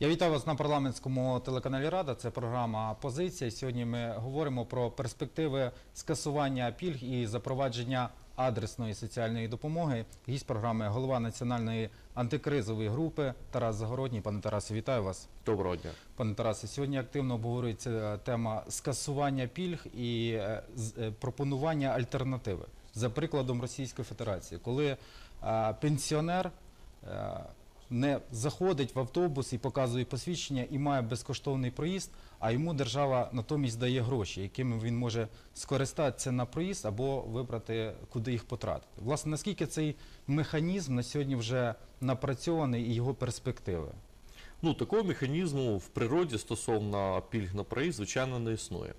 Я вітаю вас на парламентському телеканалі Рада. Це програма Позиція. Сьогодні ми говоримо про перспективи скасування пільг і запровадження адресної соціальної допомоги. Гість програми голова національної антикризової групи Тарас Загородній. Пане Тарасе, вітаю вас. Доброго дня. Пане Тарасе, сьогодні активно обговорюється тема скасування пільг і е, е, пропонування альтернативи. За прикладом Російської Федерації, коли е, пенсіонер не заходить в автобус і показує посвідчення і має безкоштовний проїзд, а йому держава натомість дає гроші, якими він може скористатися на проїзд або вибрати, куди їх потратити. Власне, наскільки цей механізм на сьогодні вже напрацьований і його перспективи? Ну, такого механізму в природі стосовно пільг на проїзд, звичайно, не існує.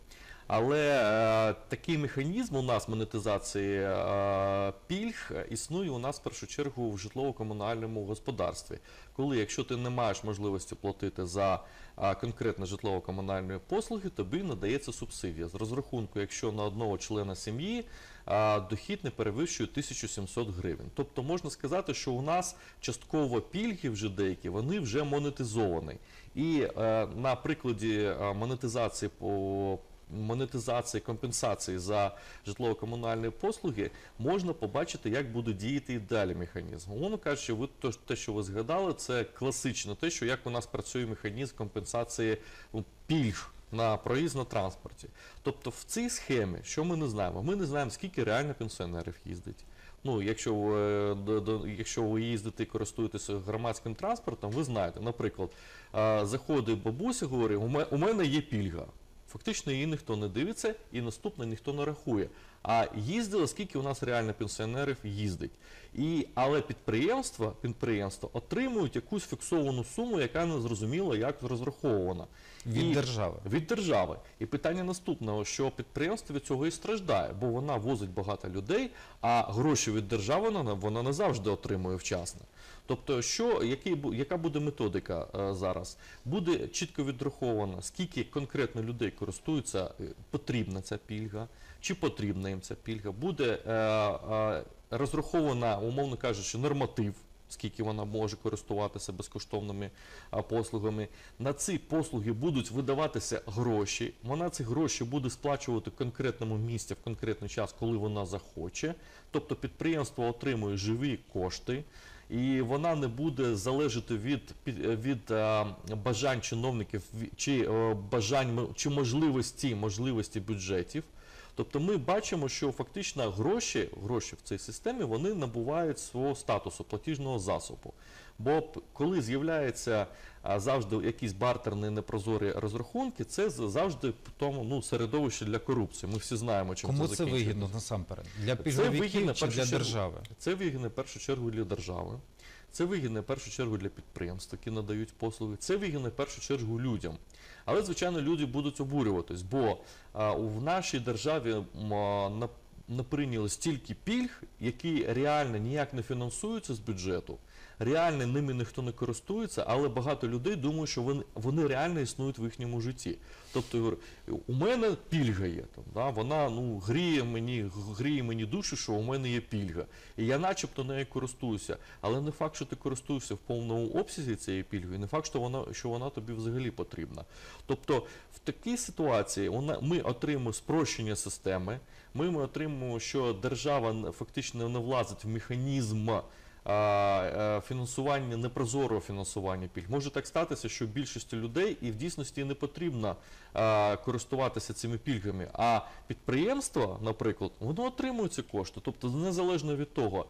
Але е, такий механізм у нас монетизації е, пільг існує у нас в першу чергу в житлово-комунальному господарстві. Коли, якщо ти не маєш можливості платити за е, конкретно житлово-комунальні послуги, тобі надається субсидія. З розрахунку, якщо на одного члена сім'ї е, дохід не перевищує 1700 гривень. Тобто можна сказати, що у нас частково пільги вже деякі, вони вже монетизовані. І е, на прикладі е, монетизації по монетизації компенсації за житлово-комунальні послуги можна побачити, як буде діяти і далі механізм. Умовно кажучи, ви то, те, що ви згадали, це класично те, що як у нас працює механізм компенсації ну, пільг на проїзд на транспорті. Тобто в цій схемі, що ми не знаємо? Ми не знаємо, скільки реально пенсіонерів їздить. Ну, якщо ви, е, якщо ви їздите і користуєтеся громадським транспортом, ви знаєте, наприклад, е, заходить бабуся, говорить, у мене є пільга. Фактично її ніхто не дивиться і наступне ніхто не рахує. А їздило, скільки у нас реально пенсіонерів їздить. І, але підприємства, підприємства отримують якусь фіксовану суму, яка не зрозуміло, як розрахована. Від І- держави. від держави. І питання наступного, що підприємство від цього і страждає, бо вона возить багато людей, а гроші від держави вона, вона не завжди отримує вчасно. Тобто, що, який, яка буде методика е, зараз? Буде чітко відраховано, скільки конкретно людей користуються, е, потрібна ця пільга, чи потрібна їм ця пільга, буде е, е, розрахована, умовно кажучи, норматив скільки вона може користуватися безкоштовними послугами. На ці послуги будуть видаватися гроші. Вона ці гроші буде сплачувати в конкретному місці в конкретний час, коли вона захоче. Тобто підприємство отримує живі кошти. І вона не буде залежати від, від е, бажань чиновників чи бажань чи можливості, можливості бюджетів. Тобто ми бачимо, що фактично гроші, гроші в цій системі вони набувають свого статусу платіжного засобу. Бо коли з'являється завжди якісь бартерні непрозорі розрахунки, це завжди тому ну, середовище для корупції. Ми всі знаємо, чим Кому це це закінчується. вигідно насамперед? Для Це пільговиків чи для держави? Це вигідно в першу чергу для держави. Це вигідно в першу чергу для підприємств, які надають послуги. Це вигідно в першу чергу людям. Але, звичайно, люди будуть обурюватись, бо в нашій державі наприйняло стільки пільг, які реально ніяк не фінансуються з бюджету. Реально ними ніхто не користується, але багато людей думають, що вони, вони реально існують в їхньому житті. Тобто, у мене пільга є, там, да, вона ну, гріє, мені, гріє мені душу, що у мене є пільга. І я начебто нею користуюся. Але не факт, що ти користуєшся в повному обсязі цією пільгою, не факт, що вона, що вона тобі взагалі потрібна. Тобто в такій ситуації вона, ми отримуємо спрощення системи, ми, ми отримуємо, що держава фактично не влазить в механізм фінансування, непрозорого фінансування пільг. Може так статися, що більшості людей і в дійсності не потрібно користуватися цими пільгами. А підприємство, наприклад, воно отримує ці кошти. Тобто, незалежно від того,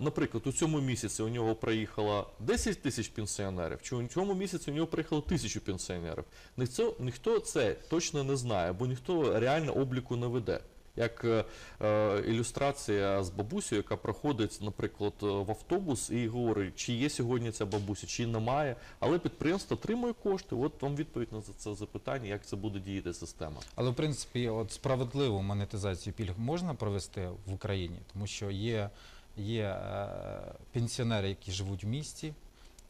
наприклад, у цьому місяці у нього приїхало 10 тисяч пенсіонерів, чи у цьому місяці у нього приїхало тисячу пенсіонерів. Ніхто це точно не знає, бо ніхто реально обліку не веде. Як е, е, ілюстрація з бабусею, яка проходить, наприклад, е, в автобус і говорить, чи є сьогодні ця бабуся, чи немає. Але підприємство отримує кошти. От вам відповідь на це запитання, як це буде діяти система. Але в принципі, от справедливу монетизацію пільг можна провести в Україні, тому що є, є е, пенсіонери, які живуть в місті,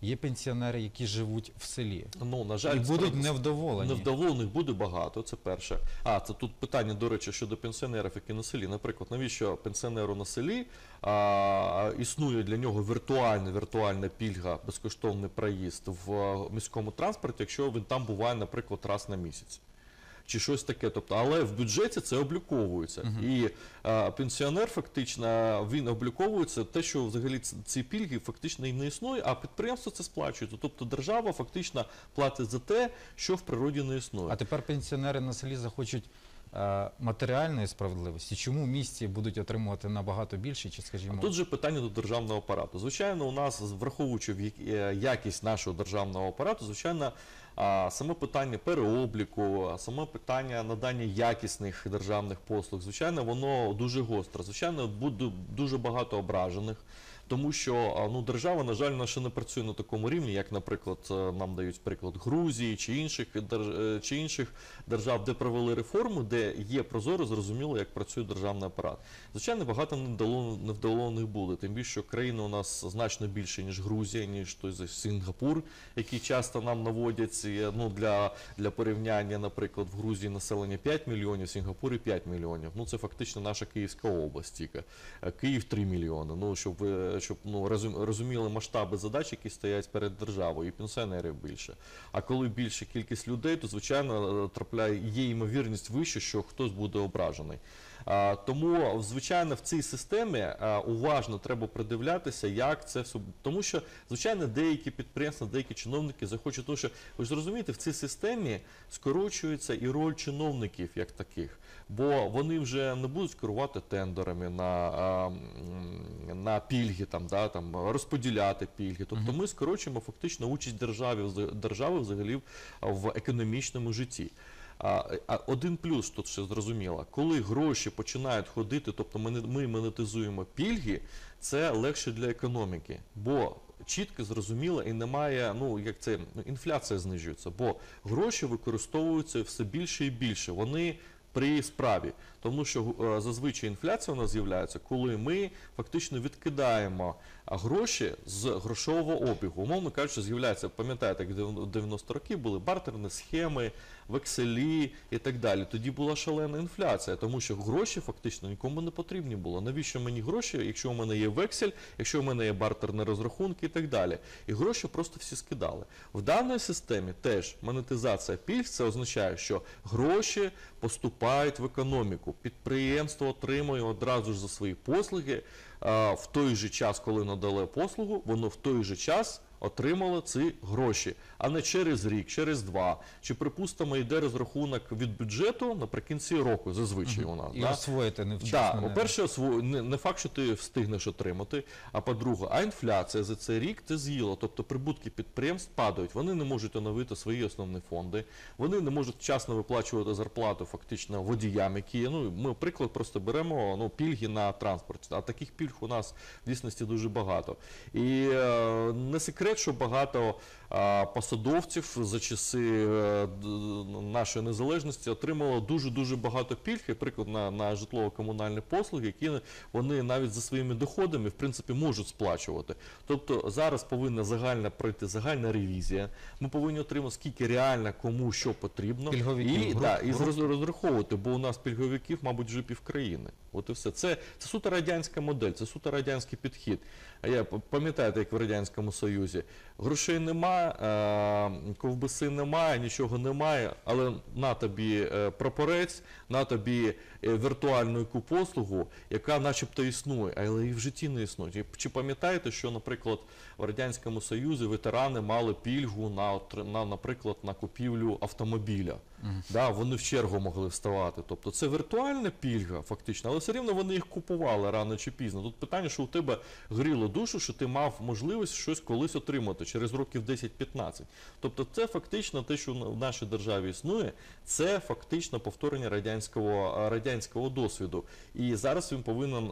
є пенсіонери, які живуть в селі. Ну, на жаль, І будуть невдоволені. Невдоволених буде багато, це перше. А, це тут питання, до речі, щодо пенсіонерів, які на селі. Наприклад, навіщо пенсіонеру на селі а, існує для нього віртуальна, віртуальна пільга, безкоштовний проїзд в міському транспорті, якщо він там буває, наприклад, раз на місяць. Чи щось таке, тобто, але в бюджеті це обліковується. І е, пенсіонер фактично він обліковується те, що взагалі ці пільги фактично і не існує, а підприємство це сплачує. Тобто держава фактично платить за те, що в природі не існує. А тепер пенсіонери на селі захочуть е, матеріальної справедливості. Чому в місті будуть отримувати набагато більше, чи скажімо, Тут же питання до державного апарату. Звичайно, у нас, враховуючи в е, якість нашого державного апарату, звичайно, а, саме питання переобліку, саме питання надання якісних державних послуг, звичайно, воно дуже гостре. Звичайно, буде дуже багато ображених. Тому що ну, держава, на жаль, ще не працює на такому рівні, як, наприклад, е, нам дають приклад Грузії чи інших, е, чи інших держав, де провели реформи, де є прозоро, зрозуміло, як працює державний апарат. Звичайно, багато невдало- невдоволених буде. Тим більше що країна у нас значно більше, ніж Грузія, ніж той же Сінгапур, який часто нам наводять ну, для, для порівняння, наприклад, в Грузії населення 5 мільйонів, в Сінгапурі 5 мільйонів. Ну це фактично наша Київська область тільки. Е, Київ 3 мільйони. Ну щоб ви щоб ну розуміли масштаби задач, які стоять перед державою, і пенсіонерів більше. А коли більша кількість людей, то звичайно е, трапляє є ймовірність вище, що хтось буде ображений. Тому, звичайно, в цій системі уважно треба придивлятися, як це все. Тому що, звичайно, деякі підприємства, деякі чиновники захочуть, тому що ви ж розумієте, в цій системі скорочується і роль чиновників як таких. Бо вони вже не будуть керувати тендерами на, на пільги, там, да, там, розподіляти пільги. Тобто ми скорочуємо фактично участь держави, держави взагалі в економічному житті. А, один плюс тут ще зрозуміло, коли гроші починають ходити, тобто ми, ми монетизуємо пільги, це легше для економіки, бо чітко зрозуміло і немає, ну як це ну, інфляція знижується, бо гроші використовуються все більше і більше. Вони при справі, тому що е, зазвичай інфляція у нас з'являється, коли ми фактично відкидаємо гроші з грошового обігу. Умовно кажучи, з'являється, пам'ятаєте, як в 90 роки були бартерні схеми, векселі і так далі. Тоді була шалена інфляція, тому що гроші фактично нікому не потрібні було. Навіщо мені гроші, якщо у мене є вексель, якщо у мене є бартерні розрахунки і так далі. І гроші просто всі скидали. В даній системі теж монетизація пільг це означає, що гроші поступають в економіку. Підприємство отримує одразу ж за свої послуги. В той же час, коли надали послугу, воно в той же час отримало ці гроші, а не через рік, через два. Чи припустимо, йде розрахунок від бюджету наприкінці року, зазвичай у нас. і да? освоїти Да, невчасно. не- по-перше, не, не факт, що ти встигнеш отримати. А по-друге, а інфляція за цей рік ти з'їла. Тобто прибутки підприємств падають. Вони не можуть оновити свої основні фонди. Вони не можуть вчасно виплачувати зарплату фактично водіям, які є. Ну ми приклад просто беремо ну пільги на транспорт. А таких пільг у нас в дійсності дуже багато. І е, не секрет, що багато посадовців за часи е, нашої незалежності отримало дуже дуже багато пільг, і, приклад на, на житлово-комунальні послуги, які вони навіть за своїми доходами в принципі можуть сплачувати. Тобто зараз повинна загальна пройти загальна ревізія. Ми повинні отримати скільки реально кому що потрібно, Пільговиків, і, да, і розраховувати, бо у нас пільговиків, мабуть, вже півкраїни. От і все. Це, це суто радянська модель, це суто радянський підхід. А я пам'ятаєте, як в Радянському Союзі грошей немає, е, ковбаси немає, нічого немає, але на тобі е, прапорець, на тобі віртуальну яку послугу, яка начебто існує, але і в житті не існує. Чи пам'ятаєте, що, наприклад, в Радянському Союзі ветерани мали пільгу на, на наприклад, на купівлю автомобіля? Да, вони в чергу могли вставати. Тобто це віртуальна пільга, фактично, але все рівно вони їх купували рано чи пізно. Тут питання, що у тебе гріло душу, що ти мав можливість щось колись отримати через років 10-15. Тобто, це фактично те, що в нашій державі існує, це фактично повторення радянського, а, радянського досвіду. І зараз він повинен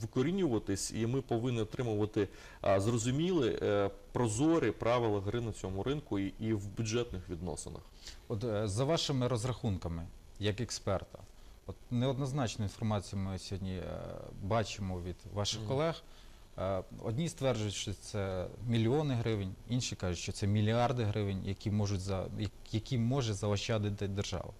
викорінюватись, і ми повинні отримувати зрозумілі, е, прозорі правила гри на цьому ринку і, в бюджетних відносинах. От е, за вашими розрахунками, як експерта, от неоднозначну інформацію ми сьогодні е, бачимо від ваших колег. Одні стверджують, що це мільйони гривень, інші кажуть, що це мільярди гривень, які можуть за які може заощадити держава.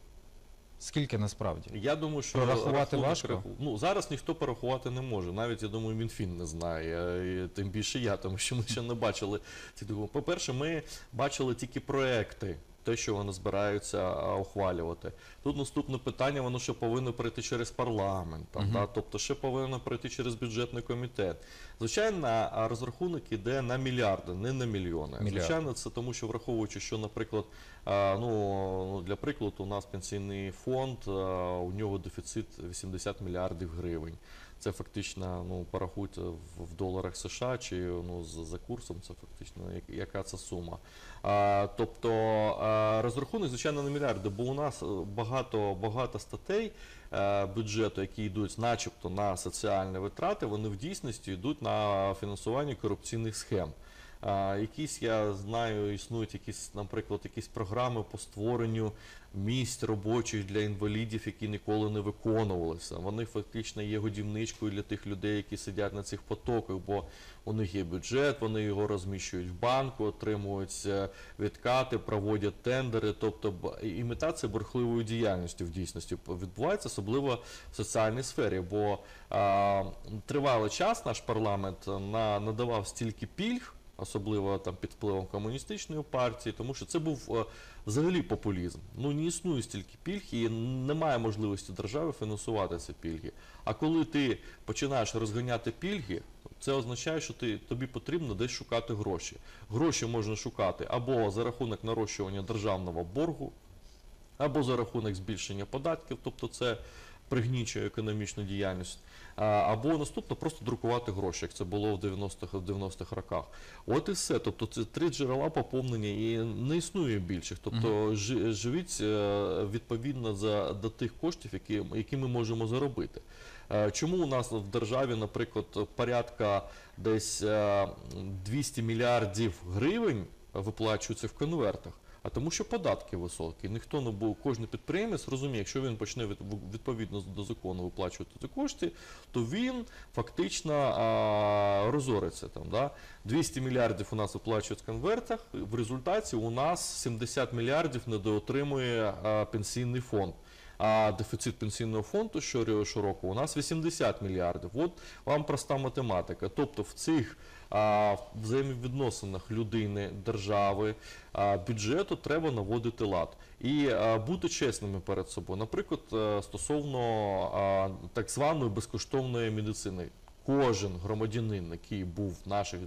Скільки насправді? Я думаю, що рахувати важко? Ну зараз ніхто порахувати не може. Навіть я думаю, Мінфін не знає. Тим більше я, тому що ми ще не бачили ці. По-перше, ми бачили тільки проекти. Те, що вони збираються ухвалювати. Тут наступне питання, воно ще повинно пройти через парламент, там, Мгм. да, тобто ще повинно пройти через бюджетний комітет. Звичайно, розрахунок іде на мільярди, не на мільйони. Мільярди. Звичайно, це тому, що враховуючи, що, наприклад, а, ну, для прикладу, у нас пенсійний фонд, у нього дефіцит 80 мільярдів гривень. Це фактично, ну, порахуйте в, доларах США чи ну, за, курсом, це фактично яка це сума. А, тобто розрахунок, звичайно, на мільярди, бо у нас е, багато, багато статей е, бюджету, які йдуть начебто на соціальні витрати, вони в дійсності йдуть на фінансування корупційних схем. Якісь, я знаю, існують якісь, наприклад, якісь програми по створенню місць робочих для інвалідів, які ніколи не виконувалися. Вони фактично є годівничкою для тих людей, які сидять на цих потоках, бо у них є бюджет, вони його розміщують в банку, отримують відкати, проводять тендери. Тобто імітація бурхливої діяльності в дійсності відбувається, особливо в соціальній сфері. Бо а, тривалий час наш парламент на, надавав стільки пільг. Особливо там під впливом комуністичної партії, тому що це був е, взагалі популізм. Ну не існує стільки пільг і немає можливості держави фінансувати ці пільги. А коли ти починаєш розганяти пільги, це означає, що ти, тобі потрібно десь шукати гроші. Гроші можна шукати або за рахунок нарощування державного боргу, або за рахунок збільшення податків, тобто це пригнічує економічну діяльність, або наступно просто друкувати гроші, як це було в 90-х в 90-х роках. От і все. Тобто це три джерела поповнення і не існує більших. Тобто живіть е, відповідно за до тих коштів, які, які ми можемо заробити. Е, Чому у нас в державі, наприклад, порядка десь е, 200 мільярдів гривень виплачуються в конвертах? А тому, що податки високі. Ніхто не був, кожен підприємець розуміє, якщо він почне від, відповідно до закону виплачувати ці кошти, то він фактично а, розориться там. Да? 200 мільярдів у нас виплачують в конвертах. В результаті у нас 70 мільярдів недоотримує а, пенсійний фонд. А дефіцит пенсійного фонду щороку у нас 80 мільярдів. От вам проста математика. Тобто в цих а, взаємовідносинах людини, держави, бюджету треба наводити лад і бути чесними перед собою. Наприклад, е, стосовно так званої безкоштовної медицини. Кожен громадянин, який був в наших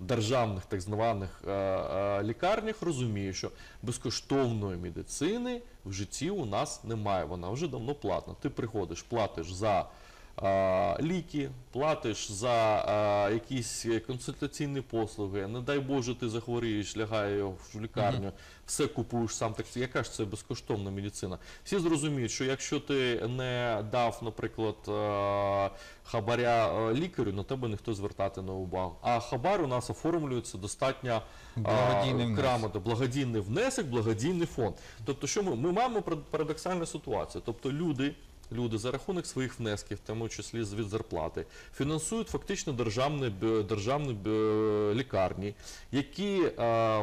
державних так званих е, е, лікарнях, розуміє, що безкоштовної медицини в житті у нас немає. Вона вже давно платна. Ти приходиш, платиш за ліки, платиш за якісь консультаційні послуги. Не дай Боже, ти захворієш, лягає в лікарню, все купуєш сам. Так яка ж це безкоштовна медицина? Всі зрозуміють, що якщо ти не дав, наприклад, хабаря лікарю, на тебе ніхто звертати не увагу. А хабар у нас оформлюється достатньо а, Благодійний внесок. грамотно. Благодійний внесок, благодійний фонд. Тобто, що ми, ми маємо парадоксальну ситуацію. Тобто люди. Люди за рахунок своїх внесків, в тому числі від зарплати, фінансують фактично державні, державні лікарні, які е,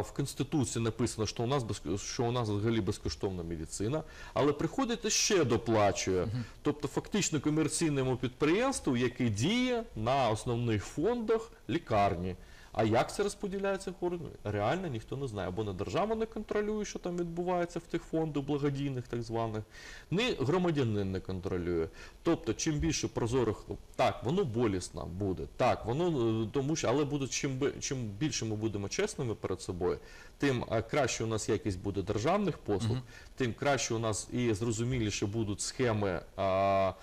в Конституції написано, що у нас що у нас взагалі безкоштовна медицина, але приходить і ще доплачує. Тобто, фактично комерційному підприємству, яке діє на основних фондах лікарні. А як це розподіляється кошти? Реально ніхто не знає. Або не держава не контролює, що там відбувається в тих фондах благодійних, так званих, ні громадянин не контролює. Тобто, чим більше прозорих, так, воно болісно буде, так, воно е, тому що, але буде чим чим більше ми будемо чесними перед собою, тим е, краще у нас якість буде державних послуг, тим краще у нас і зрозуміліше будуть схеми. А,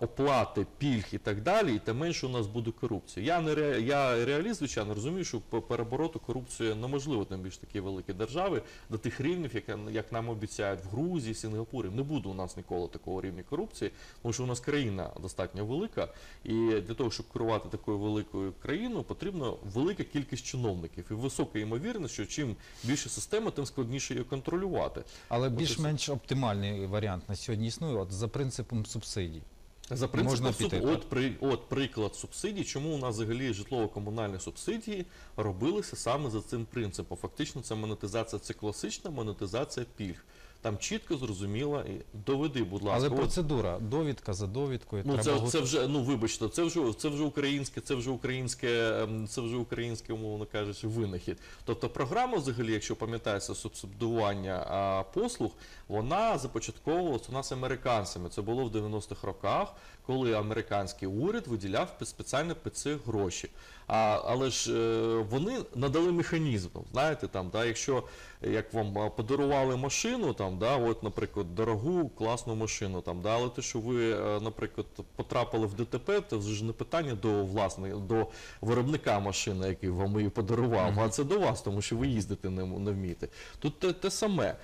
оплати, пільг і так далі, і тим менше у нас буде корупція. Я не ре, я реаліст, звичайно, розумію, що перебороти корупцію неможливо, тим більше такі великі держави, до тих рівнів, як, як нам обіцяють в Грузії, Сінгапурі. Не буде у нас ніколи такого рівня корупції, тому що у нас країна достатньо велика, і для того, щоб керувати такою великою країною, потрібна велика кількість чиновників. І висока ймовірність, що чим більше система, тим складніше її контролювати. Але більш-менш оптимальний варіант на сьогодні існує от, за принципом субсидій. За принципом Можна суб... піти, от, при... от приклад субсидій, чому у нас взагалі житлово-комунальні субсидії робилися саме за цим принципом. Фактично, це монетизація, це класична монетизація пільг. Там чітко зрозуміло, доведи, будь ласка. Але процедура, довідка за довідкою. Ну, треба це, це вже, ну вибачте, це вже це вже українське, це вже українське, ем, це вже українське, умовно кажучи, винахід. Тобто програма, взагалі, якщо пам'ятається, субсидування а, послуг, вона започатковувалася у нас американцями. Це було в 90-х роках, коли американський уряд виділяв спеціально під це гроші. А, але ж е, вони надали механізм. Знаєте, там, да, якщо е, як вам подарували машину, там, да, от, наприклад, дорогу, класну машину, там, да, але те, що ви, е, наприклад, потрапили в ДТП, це вже не питання до власне, до виробника машини, який вам її подарував, а це до вас, тому що ви їздити не, не вмієте. Тут те, те саме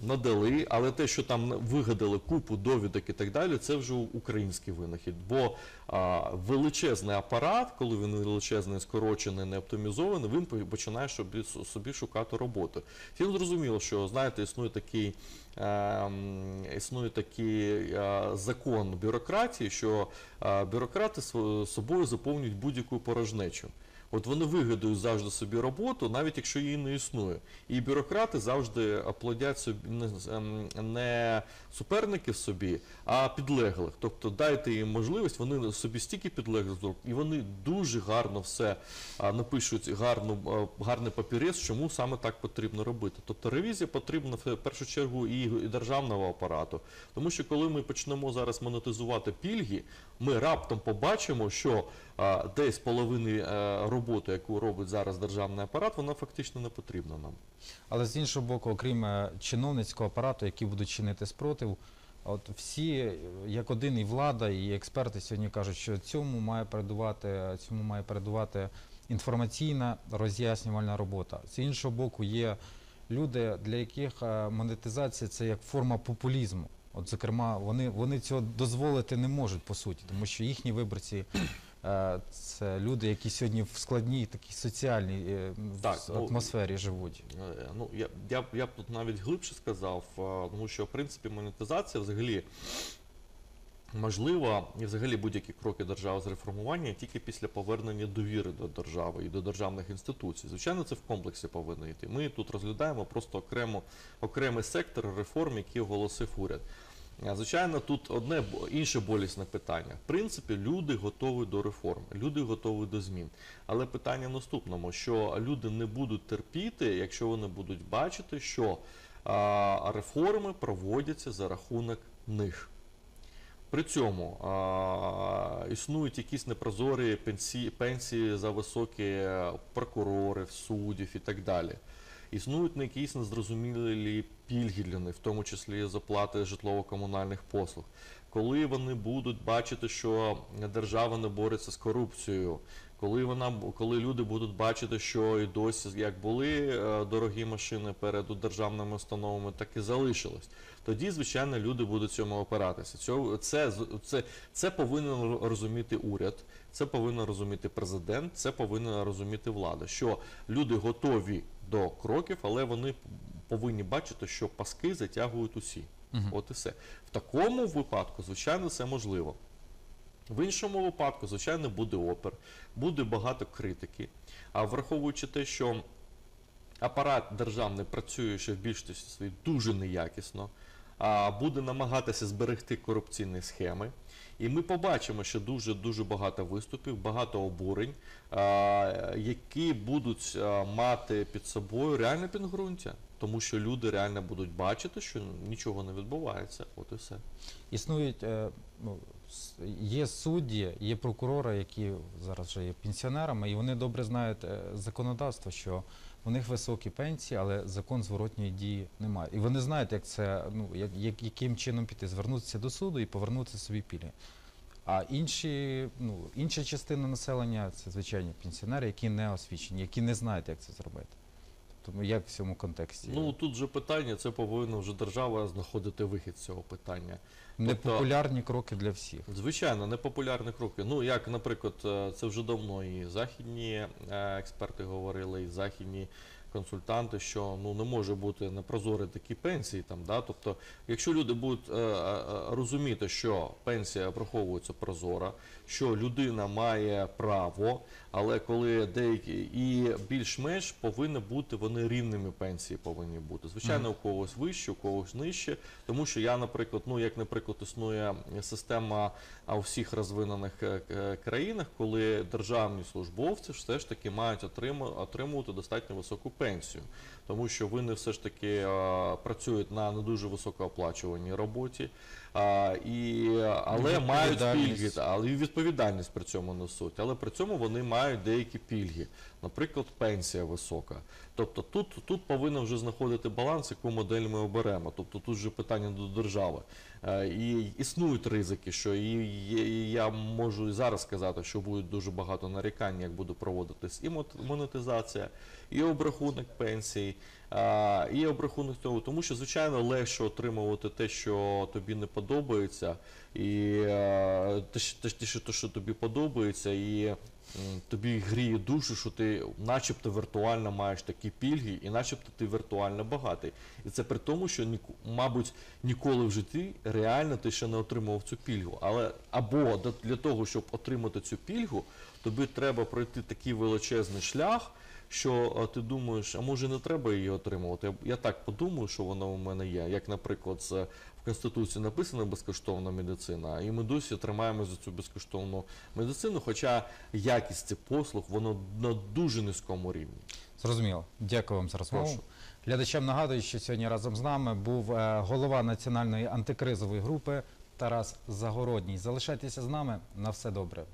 надали, але те, що там вигадали купу довідок і так далі, це вже український винахід. Бо а, величезний апарат, коли він величезний, скорочений, не оптимізований, він починає собі, собі шукати роботу. Всім зрозуміло, що знаєте, існує такий. ем, Існує такий е, закон бюрократії, що е, бюрократи собою заповнюють будь-яку порожнечу. От вони вигадують завжди собі роботу, навіть якщо її не існує. І бюрократи завжди плодять собі не, ем, не суперників собі, а підлеглих. Тобто дайте їм можливість, вони собі стільки підлеглих зроблять, і вони дуже гарно все напишуть гарну, а, гарний папірець, чому саме так потрібно робити. Тобто ревізія потрібна в першу чергу і, державного апарату. Тому що коли ми почнемо зараз монетизувати пільги, ми раптом побачимо, що десь половини е, роботи, яку робить зараз державний апарат, вона фактично не потрібна нам. Але з іншого боку, окрім е, чиновницького апарату, які будуть чинити спротив, от всі, як один, і влада, і експерти сьогодні кажуть, що цьому має передувати, цьому має передувати інформаційна роз'яснювальна робота. З іншого боку, є люди, для яких е, монетизація це як форма популізму. От, зокрема, вони, вони цього дозволити не можуть по суті, тому що їхні виборці це люди, які сьогодні в складній такій соціальній е, Так, ну, атмосфері живуть. Е, Ну, я, я, я б тут навіть глибше сказав, е, тому що в принципі монетизація взагалі можлива і взагалі будь-які кроки держави з реформування тільки після повернення довіри до держави і до державних інституцій. Звичайно, це в комплексі повинно йти. Ми тут розглядаємо просто окремо, окремий сектор реформ, які оголосив уряд. Звичайно, тут одне інше болісне питання. В принципі, люди готові до реформ, люди готові до змін. Але питання в наступному, що люди не будуть терпіти, якщо вони будуть бачити, що а, реформи проводяться за рахунок них. При цьому а, існують якісь непрозорі пенсії, пенсії за високі прокурорів, суддів і так далі. Існують не якісь незрозумілі пільги для них, в тому числі з оплати житлово-комунальних послуг. Коли вони будуть бачити, що держава не бореться з корупцією, коли вона коли люди будуть бачити, що і досі як були е, дорогі машини перед державними установами, так і залишилось. Тоді, звичайно, люди будуть цьому опиратися. Цього це це, це повинен розуміти уряд, це повинен розуміти президент, це повинна розуміти влада. Що люди готові до кроків, але вони повинні бачити, що паски затягують усі. Мгм. От і все. В такому випадку, звичайно, це можливо. В іншому випадку, звичайно, буде опер, буде багато критики. А враховуючи те, що апарат державний працює ще в більшості своїй дуже неякісно, а буде намагатися зберегти корупційні схеми. І ми побачимо, що дуже дуже багато виступів, багато обурень, які будуть мати під собою реальне підґрунтя, тому що люди реально будуть бачити, що нічого не відбувається. От і все. Існують е, ну, є судді, є прокурори, які зараз вже є пенсіонерами, і вони добре знають е, законодавство, що у них високі пенсії, але закон зворотньої дії немає. І вони знають, як це ну як, як яким чином піти, звернутися до суду і повернути собі пільги. А інші, ну, інша частина населення це звичайні пенсіонери, які не освічені, які не знають, як це зробити. Тому як в цьому контексті? Ну тут же питання, це повинна вже держава знаходити вихід з цього питання. Непопулярні кроки для всіх. Звичайно, непопулярні кроки. Ну, як, наприклад, е, це вже давно і західні е, експерти говорили, і західні консультанти, що ну не може бути непрозорі такі пенсії. Там, да? Тобто, якщо люди будуть е, е, розуміти, що пенсія враховується прозора, що людина має право, але коли деякі і більш-менш повинні бути вони рівними пенсії повинні бути. Звичайно, у когось вище, у когось нижче. Тому що я, наприклад, ну як, наприклад, існує система у всіх розвинених е, е, країнах, коли державні службовці все ж таки мають отримувати достатньо високу пенсію, тому що вони все ж таки а, працюють на не дуже високооплачуваній роботі, а, і, але мають пільги, але і відповідальність при цьому несуть. Але при цьому вони мають деякі пільги, наприклад, пенсія висока. Тобто тут, тут повинен вже знаходити баланс, яку модель ми оберемо. Тобто тут вже питання до держави. Е, І існують ризики, що і, і- я можу і зараз сказати, що буде дуже багато нарікань, як буде проводитись і монетизація, і обрахунок пенсій, і обрахунок того, тому що звичайно легше отримувати те, що тобі не подобається, і е, те, що- тобі подобається, і тобі гріє душу, що ти начебто віртуально маєш такі пільги, і начебто ти віртуально багатий. І це при тому, що мабуть ніколи в житті реально ти ще не отримував цю пільгу. Але або для того, щоб отримати цю пільгу, тобі треба пройти такий величезний шлях. Що ти думаєш, а може не треба її отримувати? Я так подумаю, що вона у мене є. Як, наприклад, з- в Конституції написано безкоштовна медицина, і ми досі тримаємо за цю безкоштовну медицину, хоча якість цих послуг воно на дуже низькому рівні. Зрозуміло. Дякую вам за розмову. Прошу. Глядачам нагадую, що сьогодні разом з нами був е, голова національної антикризової групи Тарас Загородній. Залишайтеся з нами. На все добре.